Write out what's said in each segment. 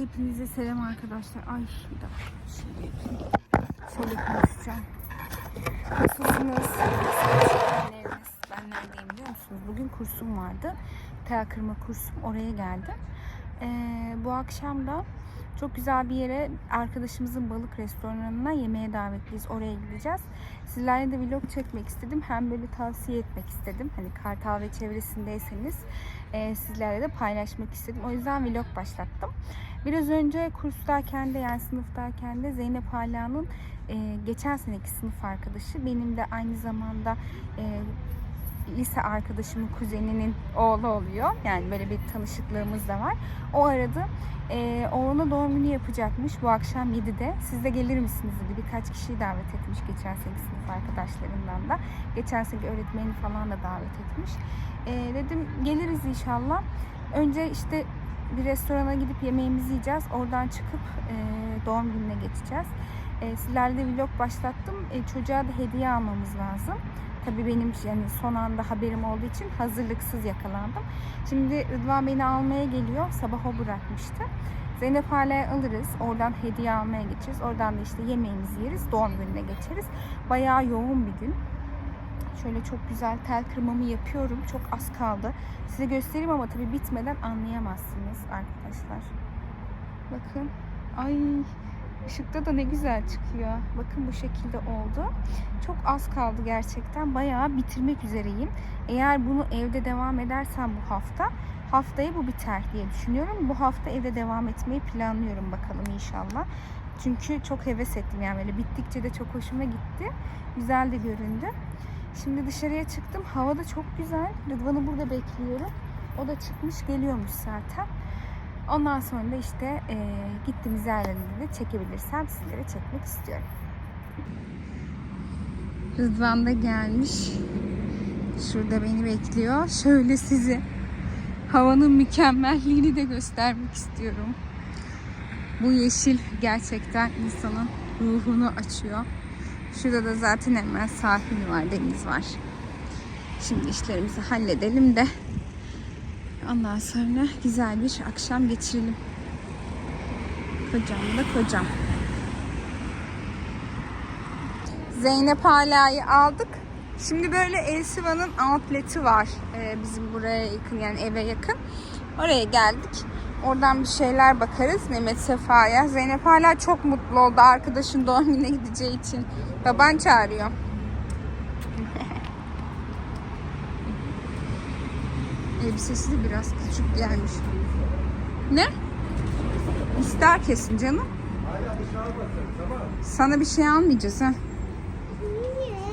Hepinize selam arkadaşlar. Ay bir dakika. Şöyle. Şöyle konuşacağım. Nasılsınız? Anneleriniz. Ben neredeyim biliyor musunuz? Bugün kursum vardı. Tel kırma kursum. Oraya geldim. Ee, bu akşam da çok güzel bir yere arkadaşımızın balık restoranına yemeğe davetliyiz. Oraya gideceğiz. Sizlerle de vlog çekmek istedim. Hem böyle tavsiye etmek istedim. Hani Kartal ve çevresindeyseniz e, sizlerle de paylaşmak istedim. O yüzden vlog başlattım. Biraz önce kurstayken de yani sınıftayken de Zeynep Hala'nın e, geçen seneki sınıf arkadaşı. Benim de aynı zamanda e, lise arkadaşımın kuzeninin oğlu oluyor. Yani böyle bir tanışıklığımız da var. O aradı. Ee, oğluna doğum günü yapacakmış bu akşam 7'de. Siz de gelir misiniz dedi. Birkaç kişiyi davet etmiş geçen seneki sınıf arkadaşlarından da. Geçen seneki öğretmeni falan da davet etmiş. Ee, dedim geliriz inşallah. Önce işte bir restorana gidip yemeğimizi yiyeceğiz. Oradan çıkıp e, doğum gününe geçeceğiz. E, sizlerle vlog başlattım. E, çocuğa da hediye almamız lazım. Tabii benim yani son anda haberim olduğu için hazırlıksız yakalandım. Şimdi Rıdvan beni almaya geliyor. Sabah o bırakmıştı. Zeynep hala alırız. Oradan hediye almaya geçeriz. Oradan da işte yemeğimizi yeriz. Doğum gününe geçeriz. Bayağı yoğun bir gün. Şöyle çok güzel tel kırmamı yapıyorum. Çok az kaldı. Size göstereyim ama tabii bitmeden anlayamazsınız arkadaşlar. Bakın. Ay ışıkta da ne güzel çıkıyor. Bakın bu şekilde oldu. Çok az kaldı gerçekten. Bayağı bitirmek üzereyim. Eğer bunu evde devam edersem bu hafta haftaya bu biter diye düşünüyorum. Bu hafta evde devam etmeyi planlıyorum bakalım inşallah. Çünkü çok heves ettim yani böyle bittikçe de çok hoşuma gitti. Güzel de göründü. Şimdi dışarıya çıktım. Hava da çok güzel. Rıdvan'ı burada bekliyorum. O da çıkmış geliyormuş zaten. Ondan sonra da işte e, gittiğimiz yerlerinde de çekebilirsem sizlere çekmek istiyorum. Rıdvan da gelmiş. Şurada beni bekliyor. Şöyle size havanın mükemmelliğini de göstermek istiyorum. Bu yeşil gerçekten insanın ruhunu açıyor. Şurada da zaten hemen sahil var, deniz var. Şimdi işlerimizi halledelim de ondan sonra güzel bir akşam geçirelim. Kocam da kocam. Zeynep Hala'yı aldık. Şimdi böyle Elsiva'nın outleti var. Ee, bizim buraya yakın yani eve yakın. Oraya geldik. Oradan bir şeyler bakarız Mehmet Sefa'ya. Zeynep hala çok mutlu oldu arkadaşın doğum gününe gideceği için. Baban çağırıyor. Elbisesi de biraz küçük gelmiş. Ne? İster kesin canım. Sana bir şey almayacağız ha.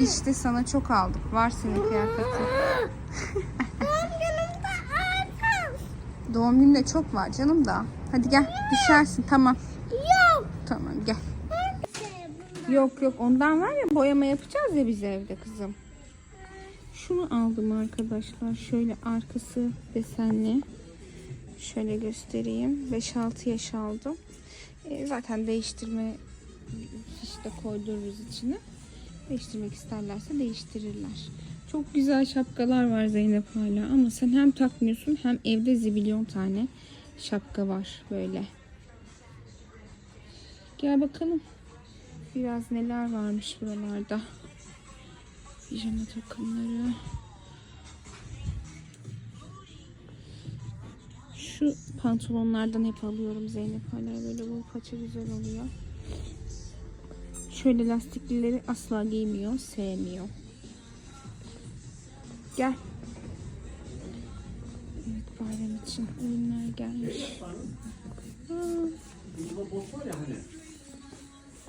İşte sana çok aldık. Var senin kıyafetin. Doğum gününde çok var canım da. Hadi gel düşersin tamam. Yok. Tamam gel. Yok yok ondan var ya boyama yapacağız ya biz evde kızım. Şunu aldım arkadaşlar. Şöyle arkası desenli. Şöyle göstereyim. 5-6 yaş aldım. E, zaten değiştirme işte koydururuz içine. Değiştirmek isterlerse değiştirirler. Çok güzel şapkalar var Zeynep hala ama sen hem takmıyorsun hem evde zibilyon tane şapka var böyle. Gel bakalım. Biraz neler varmış buralarda. Pijama takımları. Şu pantolonlardan hep alıyorum Zeynep hala böyle bu paça güzel oluyor. Şöyle lastiklileri asla giymiyor, sevmiyor. Gel. Evet bayram için ürünler gelmiş. Aa,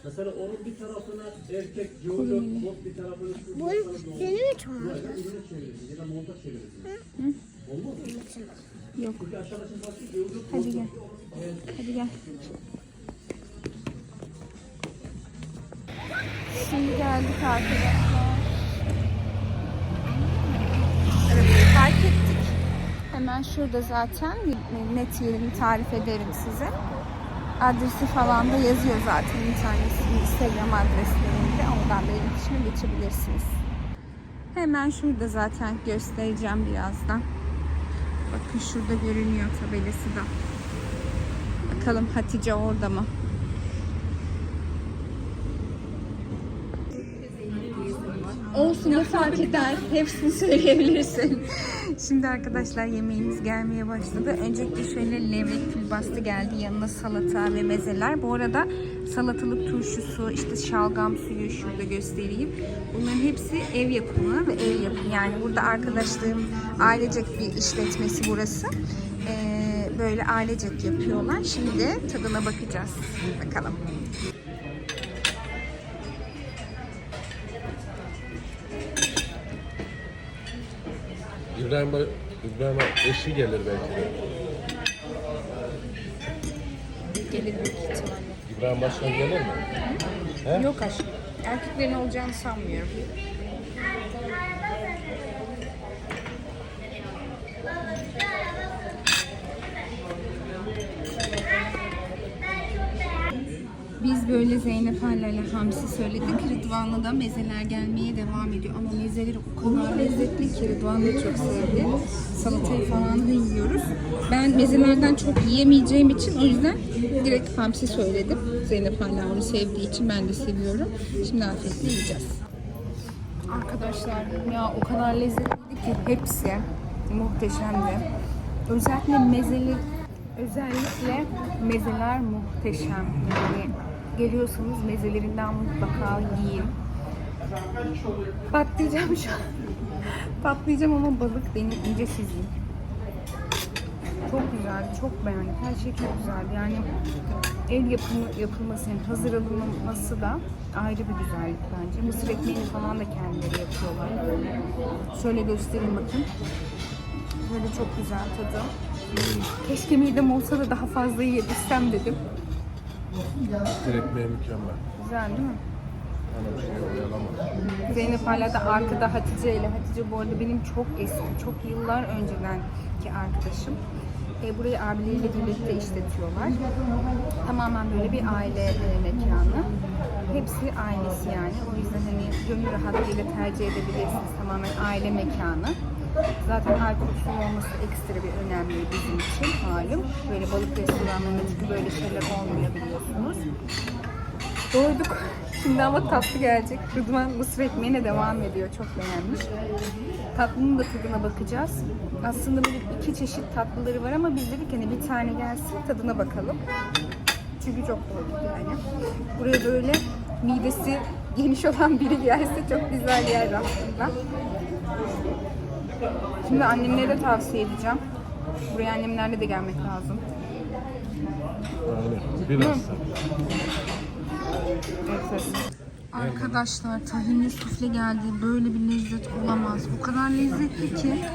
Mesela onun bir tarafına erkek yolda bot bir tarafına şu Bu seni mi? Buraya ürüne çevirirsin ya da monta çevirirsin. Olmaz mı? yok. Çünkü aşağıda şimdi başka yolda Hadi gel. Hadi gel. Şimdi geldik arkadaşlar. Evet, fark ettik. Hemen şurada zaten net yerini tarif ederim size. Adresi falan da yazıyor zaten internet, Instagram adreslerinde. Oradan da iletişime geçebilirsiniz. Hemen şurada zaten göstereceğim birazdan. Bakın şurada görünüyor tabelası da. Bakalım Hatice orada mı? Olsun ne fark eder. Hepsini söyleyebilirsin. Şimdi arkadaşlar yemeğimiz gelmeye başladı. Öncelikle şöyle levrek külbastı geldi. Yanına salata ve mezeler. Bu arada salatalık turşusu, işte şalgam suyu şurada göstereyim. Bunların hepsi ev yapımı ve ev yapımı. Yani burada arkadaşlığım ailecek bir işletmesi burası. Ee, böyle ailecek yapıyorlar. Şimdi tadına bakacağız. Bakalım. İbrahim, İbrahim eşi gelir belki de. Gelir büyük ihtimalle. İbrahim Başkan gelir mi? He? Yok aşkım. Erkeklerin olacağını sanmıyorum. Böyle Zeynep Hala ile Hamsi söyledik. Rıdvan'la da mezeler gelmeye devam ediyor. Ama mezeleri o kadar lezzetli ki Rıdvan da çok sevdi. Salatayı falan da yiyoruz. Ben mezelerden çok yiyemeyeceğim için o yüzden direkt Hamsi söyledim. Zeynep Hala onu sevdiği için ben de seviyorum. Şimdi afiyetle yiyeceğiz. Arkadaşlar ya o kadar lezzetliydi ki hepsi muhteşemdi. Özellikle mezeli özellikle mezeler muhteşem. Yani geliyorsanız mezelerinden mutlaka yiyin. Patlayacağım şu an. Patlayacağım ama balık benim ince sizin. Çok güzeldi, çok beğendim. Her şey çok güzeldi. Yani el yapımı yapılması, yani hazır alınması da ayrı bir güzellik bence. Mısır ekmeğini falan da kendileri yapıyorlar. Şöyle göstereyim bakın. Böyle çok güzel tadı. Hmm, Keşke midem olsa da daha fazla yiyebilsem dedim. Direkt mükemmel. Güzel değil mi? Bir şey oyalamaz. Zeynep hala da arkada Hatice ile. Hatice bu arada benim çok eski, çok yıllar öncedenki arkadaşım. E, burayı abileriyle birlikte işletiyorlar. Tamamen böyle bir aile e, mekanı. Hepsi ailesi yani. O yüzden hani gönül rahatlığıyla tercih edebilirsiniz. Tamamen aile mekanı. Zaten alkolsüz olması ekstra bir önemli bizim için malum. Böyle balık restoranlarında çünkü böyle şeyler olmuyor biliyorsunuz. Doyduk. Şimdi ama tatlı gelecek. Rıdvan mısır ekmeğine devam ediyor. Çok beğenmiş. Tatlının da tadına bakacağız. Aslında böyle iki çeşit tatlıları var ama biz dedik hani bir tane gelsin tadına bakalım. Çünkü çok doyduk yani. Buraya böyle midesi geniş olan biri gelse çok güzel yer aslında. Şimdi annemlere de tavsiye edeceğim. Buraya annemlerle de gelmek lazım. Biraz. Arkadaşlar tahinli sufle geldi. Böyle bir lezzet olamaz. O kadar lezzetli ki.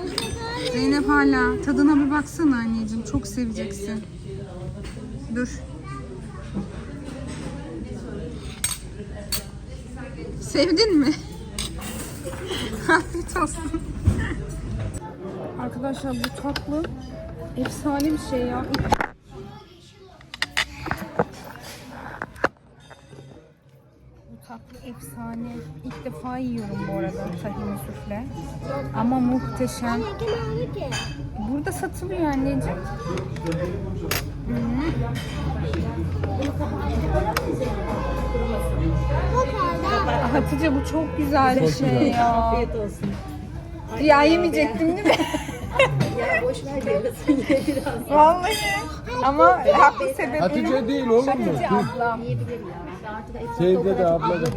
Zeynep hala tadına bir baksana anneciğim. Çok seveceksin. Dur. Sevdin mi? Afiyet olsun. Arkadaşlar bu tatlı efsane bir şey ya. Bu tatlı efsane. İlk defa yiyorum bu arada tahinli sufle. Ama muhteşem. Burada satılıyor anneciğim. Aa, Hatice bu çok güzel bir şey ya. Afiyet olsun. Ya yemeyecektim değil mi? Ya boş ver biraz. Vallahi. Ama haklı sebebi. Hatice değil olur mu? Hatice ablam. Teyze de abla da.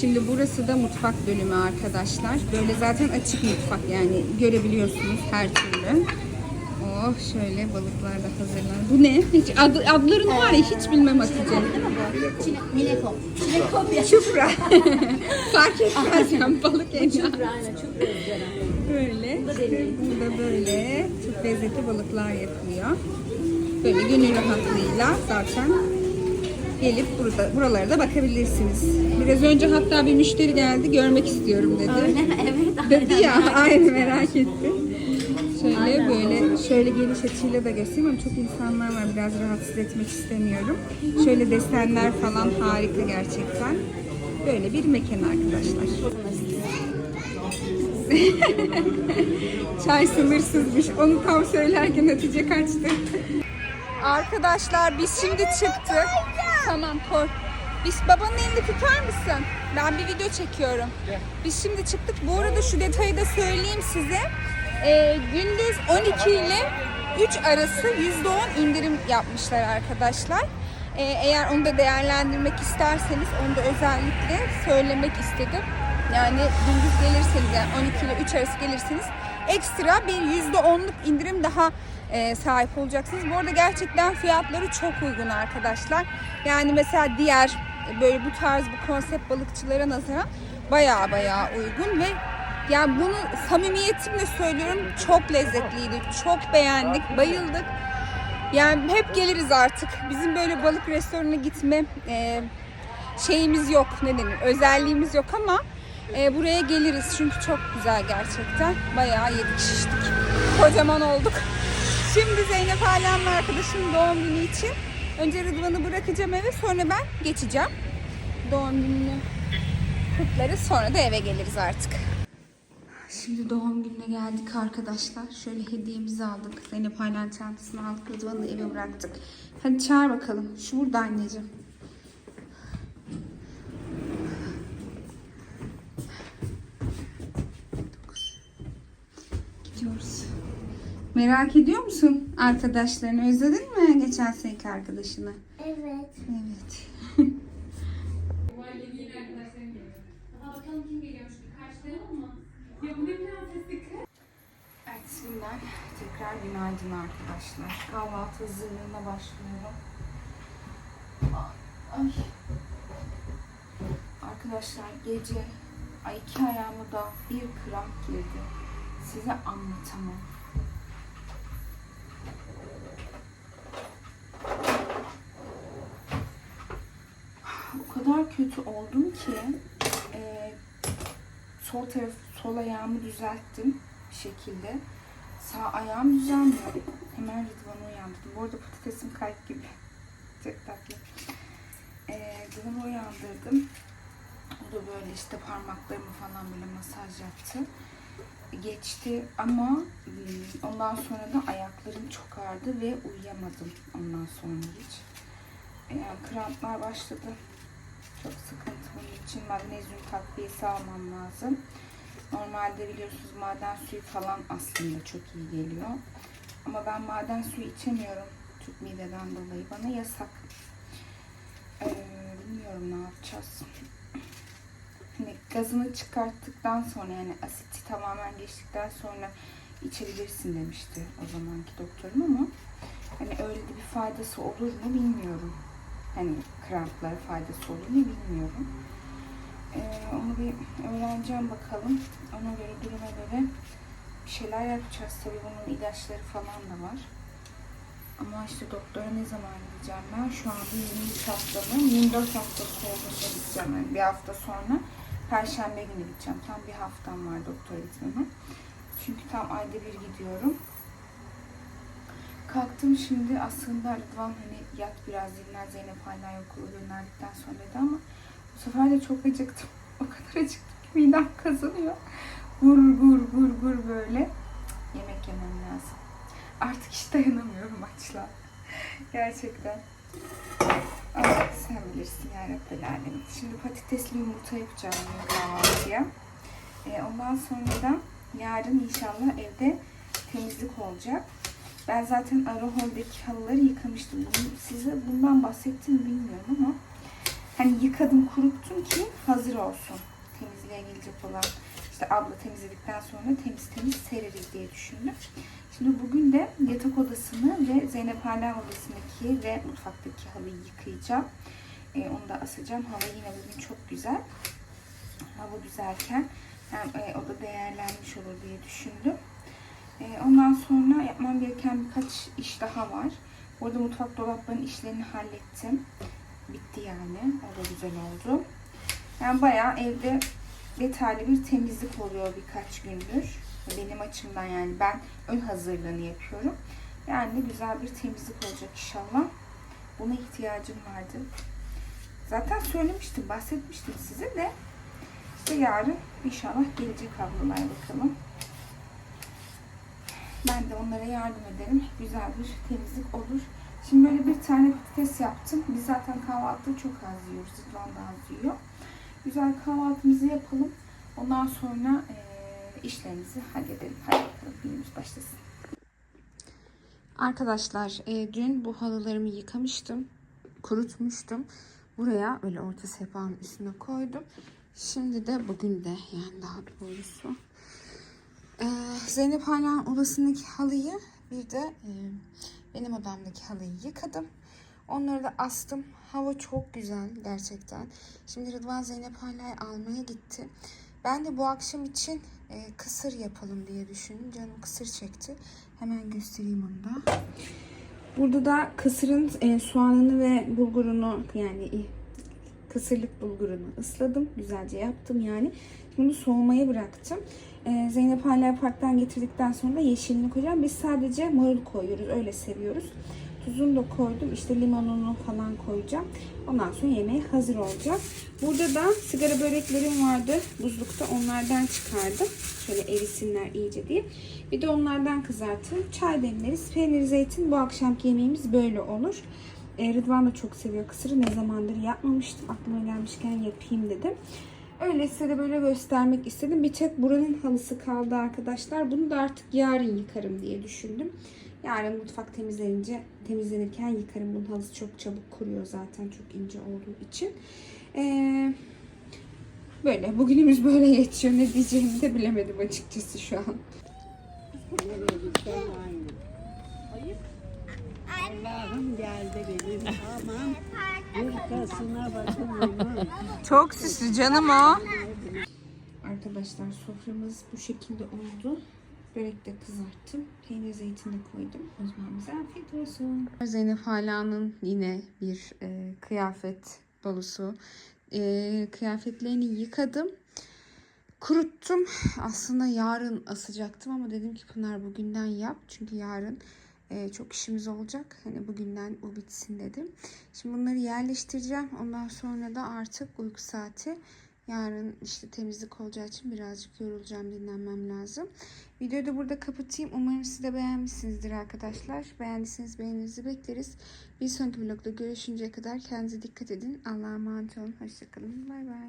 Şimdi burası da mutfak bölümü arkadaşlar. Böyle zaten açık mutfak yani görebiliyorsunuz her türlü. Oh şöyle balıklar da hazırlandı. Bu ne? Hiç adı, adlarını var ya hiç bilmem Hatice. Mineko ya. Çupra. Fark etmez yani balık en Aynen çok güzel. Böyle. Burada böyle çok lezzetli balıklar yapılıyor. Böyle gönül rahatlığıyla zaten gelip burada buralara da bakabilirsiniz. Biraz önce hatta bir müşteri geldi görmek istiyorum dedi. evet. Dedi ya aynı merak etti. Şöyle böyle şöyle geniş açıyla da göstereyim ama çok insanlar var biraz rahatsız etmek istemiyorum. Şöyle desenler falan harika gerçekten. Böyle bir mekan arkadaşlar. Çay sınırsızmış. Onu tam söylerken Hatice kaçtı. Arkadaşlar biz şimdi çıktık. Tamam koy. Biz babanın elini tutar mısın? Ben bir video çekiyorum. Biz şimdi çıktık. Bu arada şu detayı da söyleyeyim size. Ee, gündüz 12 ile 3 arası %10 indirim yapmışlar arkadaşlar. Ee, eğer onu da değerlendirmek isterseniz onu da özellikle söylemek istedim. Yani gündüz gelirseniz yani 12 ile 3 arası gelirseniz ekstra bir %10'luk indirim daha e, sahip olacaksınız. Bu arada gerçekten fiyatları çok uygun arkadaşlar. Yani mesela diğer e, böyle bu tarz bu konsept balıkçılara nazaran baya baya uygun ve yani bunu samimiyetimle söylüyorum çok lezzetliydi. Çok beğendik, bayıldık. Yani hep geliriz artık. Bizim böyle balık restoranına gitme e, şeyimiz yok ne denir özelliğimiz yok ama e, buraya geliriz çünkü çok güzel gerçekten. Bayağı yedik şiştik. Kocaman olduk. Şimdi Zeynep Alem'le arkadaşımın doğum günü için önce Rıdvan'ı bırakacağım eve sonra ben geçeceğim. Doğum gününü kutlarız sonra da eve geliriz artık. Şimdi doğum gününe geldik arkadaşlar. Şöyle hediyemizi aldık. Zeynep Aynen çantasını aldık. Rıdvan'ı eve bıraktık. Hadi çağır bakalım. Şu burada anneciğim. Gidiyoruz. Merak ediyor musun arkadaşlarını? Özledin mi geçen seneki arkadaşını? Evet. Evet. Ertesi günden tekrar günaydın arkadaşlar. Kahvaltı hazırlığına başlıyorum. Ay. Arkadaşlar gece ay iki ayağıma da bir kramp girdi. Size anlatamam. O kadar kötü oldum ki e, sol taraf sol ayağımı düzelttim bir şekilde. Sağ ayağım düzelmiyor. Hemen Rıdvan'ı uyandırdım. Bu arada patatesim kalp gibi. Çok tatlı. Ee, uyandırdım. O da böyle işte parmaklarımı falan böyle masaj yaptı. Geçti ama hmm, ondan sonra da ayaklarım çok ağrıdı ve uyuyamadım ondan sonra hiç. Yani kramplar başladı. Çok sıkıntı bunun için magnezyum takviyesi almam lazım. Normalde biliyorsunuz maden suyu falan aslında çok iyi geliyor. Ama ben maden suyu içemiyorum. Tüp mideden dolayı bana yasak. Ee, bilmiyorum ne yapacağız. Hani gazını çıkarttıktan sonra yani asiti tamamen geçtikten sonra içebilirsin demişti o zamanki doktorum ama hani öyle bir faydası olur mu bilmiyorum. Hani kramplara faydası olur mu bilmiyorum. Ee, onu bir öğreneceğim bakalım. Ona göre duruma göre bir şeyler yapacağız. Tabii bunun ilaçları falan da var. Ama işte doktora ne zaman gideceğim ben? Şu anda 23 haftanın 24 haftası olduğunda gideceğim. Yani bir hafta sonra Perşembe günü gideceğim. Tam bir haftam var doktora gitmeme. Çünkü tam ayda bir gidiyorum. Kalktım şimdi aslında Rıdvan hani yat biraz dinlen Zeynep hala okula gönderdikten sonra dedi ama bu sefer de çok acıktım. O kadar acıktım ki midem kazanıyor. Gur gur gur gur böyle. Yemek yemem lazım. Artık hiç dayanamıyorum açlığa. Gerçekten. Ama sen bilirsin ya Rabbel Alemin. Şimdi patatesli yumurta yapacağım kahvaltıya. Ee, ondan sonra da yarın inşallah evde temizlik olacak. Ben zaten Arahol'deki halıları yıkamıştım. Bunu, size bundan bahsettim mi bilmiyorum ama hani yıkadım kuruttum ki hazır olsun. Temizliğe gelecek olan işte abla temizledikten sonra temiz temiz sereriz diye düşündüm. Şimdi bugün de yatak odasını ve Zeynep Hala odasındaki ve mutfaktaki halıyı yıkayacağım. Ee, onu da asacağım. Hava yine bugün çok güzel. Hava güzelken hem e, o da değerlenmiş olur diye düşündüm. E, ondan sonra yapmam gereken birkaç iş daha var. Orada mutfak dolaplarının işlerini hallettim. Bitti yani. O da güzel oldu. Yani bayağı evde detaylı bir temizlik oluyor birkaç gündür. Benim açımdan yani ben ön hazırlığını yapıyorum. Yani güzel bir temizlik olacak inşallah. Buna ihtiyacım vardı. Zaten söylemiştim, bahsetmiştim size de. İşte yarın İnşallah gelecek ablalar bakalım. Ben de onlara yardım ederim. Güzel bir temizlik olur. Şimdi böyle bir tane patates yaptım. Biz zaten kahvaltıda çok az yiyoruz. Rıdvan da az yiyor. Güzel kahvaltımızı yapalım. Ondan sonra eee, işlerimizi halledelim. Hadi bakalım günümüz başlasın. Arkadaşlar e, dün bu halılarımı yıkamıştım. Kurutmuştum. Buraya öyle orta sehpanın üstüne koydum. Şimdi de bugün de yani daha doğrusu ee, Zeynep hala odasındaki halıyı bir de e, benim odamdaki halıyı yıkadım. Onları da astım. Hava çok güzel gerçekten. Şimdi Rıdvan Zeynep hala almaya gitti. Ben de bu akşam için e, kısır yapalım diye düşündüm. Canım kısır çekti. Hemen göstereyim onu da. Burada da kısırın e, soğanını ve bulgurunu yani kısırlık bulgurunu ısladım. Güzelce yaptım yani. Bunu soğumaya bıraktım. Ee, Zeynep hala parktan getirdikten sonra yeşilini koyacağım. Biz sadece marul koyuyoruz. Öyle seviyoruz. Tuzunu da koydum. İşte limonunu falan koyacağım. Ondan sonra yemeğe hazır olacak. Burada da sigara böreklerim vardı. Buzlukta onlardan çıkardım. Şöyle erisinler iyice diye. Bir de onlardan kızartırım. Çay demleriz. Peynir zeytin bu akşamki yemeğimiz böyle olur. E, Rıdvan da çok seviyor kısırı. Ne zamandır yapmamıştım. Aklıma gelmişken yapayım dedim. Öyle size de böyle göstermek istedim. Bir tek buranın halısı kaldı arkadaşlar. Bunu da artık yarın yıkarım diye düşündüm. Yarın mutfak temizlenince temizlenirken yıkarım. Bunun halısı çok çabuk kuruyor zaten çok ince olduğu için. Ee, böyle bugünümüz böyle geçiyor. Ne diyeceğimi de bilemedim açıkçası şu an. Allah'ım geldi benim aman hırkasına bakın aman. Çok süslü canım o. Arkadaşlar soframız bu şekilde oldu. Börek de kızarttım. Peynir zeytin de koydum. O zaman bize afiyet olsun. Zeynep Hala'nın yine bir e, kıyafet dolusu. E, kıyafetlerini yıkadım. Kuruttum. Aslında yarın asacaktım ama dedim ki Pınar bugünden yap. Çünkü yarın e, çok işimiz olacak. Hani bugünden bu bitsin dedim. Şimdi bunları yerleştireceğim. Ondan sonra da artık uyku saati. Yarın işte temizlik olacağı için birazcık yorulacağım, dinlenmem lazım. Videoyu da burada kapatayım. Umarım siz de beğenmişsinizdir arkadaşlar. Beğendiyseniz beğeninizi bekleriz. Bir sonraki vlogda görüşünceye kadar kendinize dikkat edin. Allah'a emanet olun. Hoşçakalın. Bay bay.